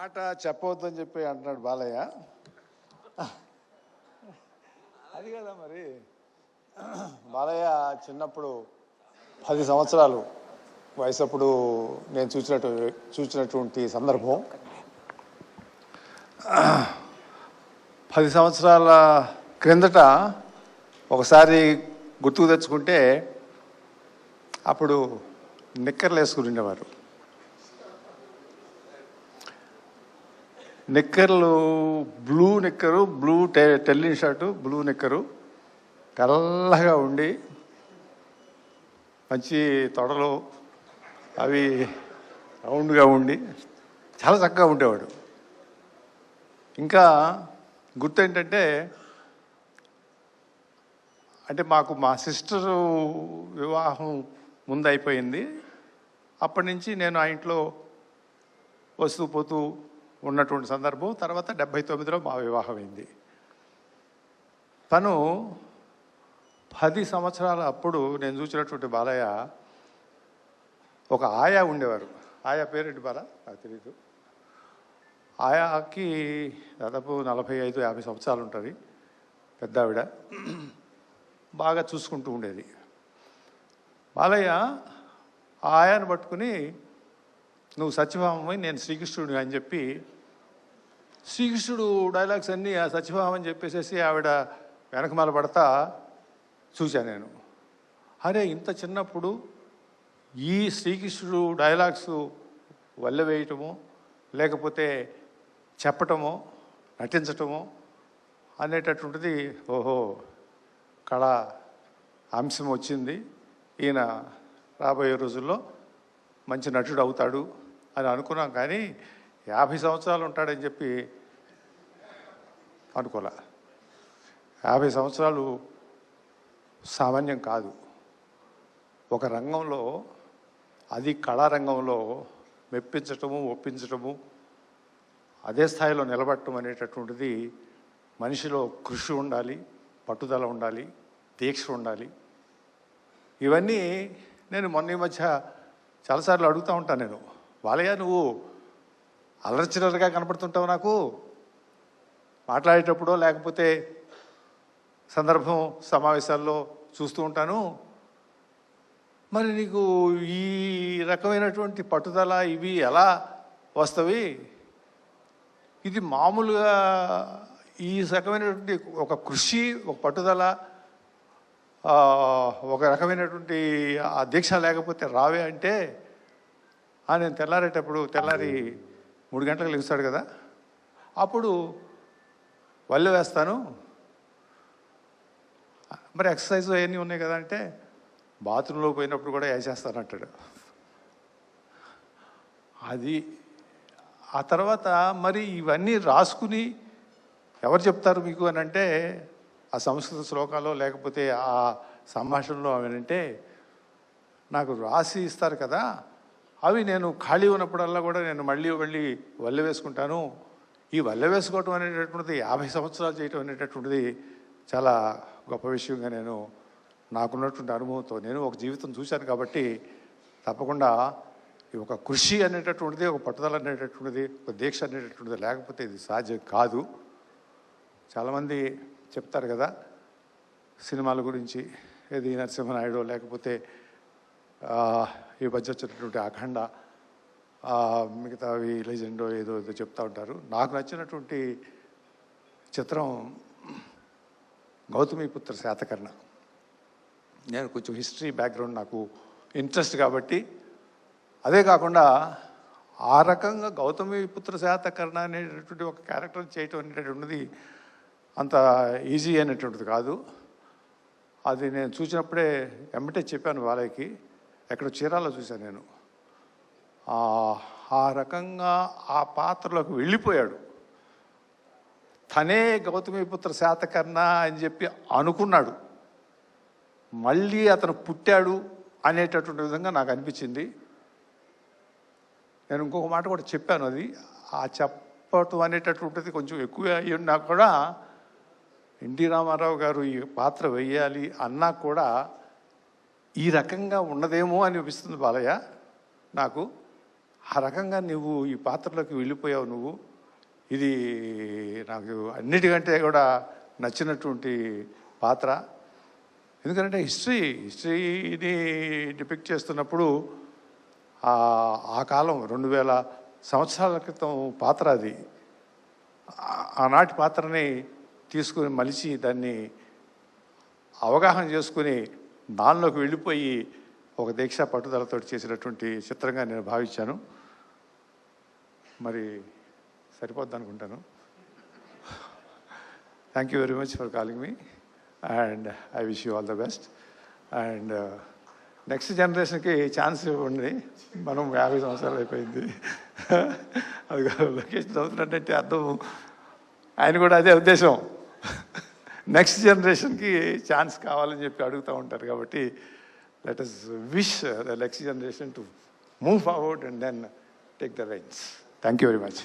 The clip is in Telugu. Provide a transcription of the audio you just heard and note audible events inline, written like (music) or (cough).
మాట చెప్పవద్దని చెప్పి అంటున్నాడు బాలయ్య. అది కదా మరి. బాలయ్య చిన్నప్పుడు పది సంవత్సరాలు వయసు అప్పుడు నేను చూసినట్టు చూసినటువంటి సందర్భం. పది సంవత్సరాల క్రిందట ఒకసారి గుర్తుకు తెచ్చుకుంటే అప్పుడు నిక్కర్లు వేసుకుని ఉండేవారు. నిక్కర్లు బ్లూ నిక్కరు బ్లూ టె టెల్లిన్ షర్టు బ్లూ నిక్కరు తెల్లగా ఉండి మంచి తొడలు అవి రౌండ్గా ఉండి చాలా చక్కగా ఉండేవాడు. ఇంకా గుర్తు ఏంటంటే అంటే మాకు మా సిస్టరు వివాహం ముందు అయిపోయింది అప్పటి నుంచి నేను ఆ ఇంట్లో వస్తూ పోతూ ఉన్నటువంటి సందర్భం తర్వాత డెబ్భై తొమ్మిదిలో మా వివాహం అయింది తను పది సంవత్సరాల అప్పుడు నేను చూసినటువంటి బాలయ్య ఒక ఆయా ఉండేవారు. ఆయా పేరేంటి బాల? నాకు తెలీదు. ఆయాకి దాదాపు నలభై ఐదు యాభై సంవత్సరాలు ఉంటుంది. పెద్ద ఆవిడ బాగా చూసుకుంటూ ఉండేది. బాలయ్య ఆ ఆయాను పట్టుకుని నువ్వు సత్యభామమై నేను శ్రీకృష్ణుడు అని చెప్పి శ్రీకృష్ణుడు డైలాగ్స్ అన్నీ ఆ సత్యభామ అని చెప్పేసేసి ఆవిడ వెనకమాల పడతా చూశాను నేను. అరే ఇంత చిన్నప్పుడు ఈ శ్రీకృష్ణుడు డైలాగ్స్ వల్ల వేయటము లేకపోతే చెప్పటము నటించటము అనేటటువంటిది ఓహో కళ అంశం వచ్చింది. ఈయన రాబోయే రోజుల్లో మంచి నటుడు అవుతాడు అని అనుకున్నాం కానీ యాభై సంవత్సరాలు ఉంటాడని చెప్పి అనుకోలే. యాభై సంవత్సరాలు సామాన్యం కాదు. ఒక రంగంలో అది కళారంగంలో మెప్పించటము ఒప్పించటము అదే స్థాయిలో నిలబడటం అనేటటువంటిది మనిషిలో కృషి ఉండాలి పట్టుదల ఉండాలి దీక్ష ఉండాలి. ఇవన్నీ నేను మొన్న ఈ మధ్య చాలాసార్లు అడుగుతూ ఉంటాను నేను బాలయ్య నువ్వు అలర్చినర్గా కనపడుతుంటావు నాకు. మాట్లాడేటప్పుడో లేకపోతే సందర్భం సమావేశాల్లో చూస్తూ ఉంటాను. మరి నీకు ఈ రకమైనటువంటి పట్టుదల ఇవి ఎలా వస్తవి? ఇది మామూలుగా ఈ రకమైనటువంటి ఒక కృషి ఒక పట్టుదల ఒక రకమైనటువంటి ఆ దీక్ష లేకపోతే రావే అంటే నేను తెల్లారేటప్పుడు తెల్లారి మూడు గంటలకు లెగుస్తాడు కదా. అప్పుడు వల్లు వేస్తాను. మరి ఎక్సర్సైజ్ అవన్నీ ఉన్నాయి కదా అంటే బాత్రూంలో పోయినప్పుడు కూడా వేసేస్తానంటాడు. అది ఆ తర్వాత మరి ఇవన్నీ రాసుకుని ఎవరు చెప్తారు మీకు అని అంటే ఆ సంస్కృత శ్లోకాలు లేకపోతే ఆ సంభాషణలో అవి అంటే నాకు రాసి ఇస్తారు కదా అవి నేను ఖాళీ ఉన్నప్పుడల్లా కూడా నేను మళ్ళీ మళ్ళీ వల్ల వేసుకుంటాను. ఈ వల్లె వేసుకోవటం అనేటటువంటిది యాభై సంవత్సరాలు చేయటం అనేటటువంటిది చాలా గొప్ప విషయంగా నేను నాకున్నటువంటి అనుభవంతో నేను ఒక జీవితం చూశాను కాబట్టి తప్పకుండా ఈ ఒక కృషి అనేటటువంటిది ఒక పట్టుదల అనేటటువంటిది ఒక దీక్ష అనేటటువంటిది లేకపోతే ఇది సాధ్యం కాదు. చాలామంది చెప్తారు కదా సినిమాల గురించి ఏది నరసింహనాయుడు లేకపోతే ఈ మధ్య వచ్చినటువంటి అఖండ మిగతావి లెజెండో ఏదో ఏదో చెప్తూ ఉంటారు. నాకు నచ్చినటువంటి చిత్రం గౌతమిపుత్ర శాతకర్ణ. నేను కొంచెం హిస్టరీ బ్యాక్గ్రౌండ్ నాకు ఇంట్రెస్ట్ కాబట్టి అదే కాకుండా ఆ రకంగా గౌతమిపుత్ర శాతకర్ణ అనేటటువంటి ఒక క్యారెక్టర్ చేయటం అనేటటువంటిది అంత ఈజీ అయినటువంటిది కాదు. అది నేను చూసినప్పుడే వెంబటే చెప్పాను వాళ్ళకి ఎక్కడ చీరాలో చూశాను నేను. ఆ- ఆ రకంగా ఆ పాత్రలోకి వెళ్ళిపోయాడు. తనే గౌతమిపుత్ర శాతకర్ణ అని చెప్పి అనుకున్నాడు. మళ్ళీ అతను పుట్టాడు అనేటటువంటి విధంగా నాకు అనిపించింది. నేను ఇంకొక మాట కూడా చెప్పాను అది. ఆ చెప్పటం అనేటటువంటిది కొంచెం ఎక్కువ అయ్యి ఉన్నా కూడా ఎన్టీ రామారావు గారు ఈ పాత్ర వేయాలి అన్నా కూడా ఈ రకంగా ఉన్నదేమో అని అనిపిస్తుంది బాలయ్య. నాకు ఆ రకంగా నువ్వు ఈ పాత్రలోకి వెళ్ళిపోయావు నువ్వు. ఇది నాకు అన్నిటికంటే కూడా నచ్చినటువంటి పాత్ర. ఎందుకంటే హిస్టరీ హిస్టరీని డిపిక్ట్ చేస్తున్నప్పుడు ఆ- కాలం రెండు వేల సంవత్సరాల క్రితం పాత్ర అది. ఆనాటి పాత్రని తీసుకుని మలిచి దాన్ని అవగాహన చేసుకుని దానిలోకి వెళ్ళిపోయి ఒక దీక్ష పట్టుదలతో చేసినటువంటి చిత్రంగా నేను భావించాను. మరి సరిపోద్ది అనుకుంటాను. Thank you very much for calling me and I wish you all the best and next జనరేషన్కి ఛాన్స్ ఇవ్వండి. మనం యాభై సంవత్సరాలు అయిపోయింది. (laughs) అది లొకేషన్ చదువుతున్నట్టు అర్థం. ఆయన కూడా అదే ఉద్దేశం. నెక్స్ట్ జనరేషన్కి ఛాన్స్ కావాలని చెప్పి అడుగుతూ ఉంటారు కాబట్టి let us wish the next generation to move forward and then take the reins thank you very much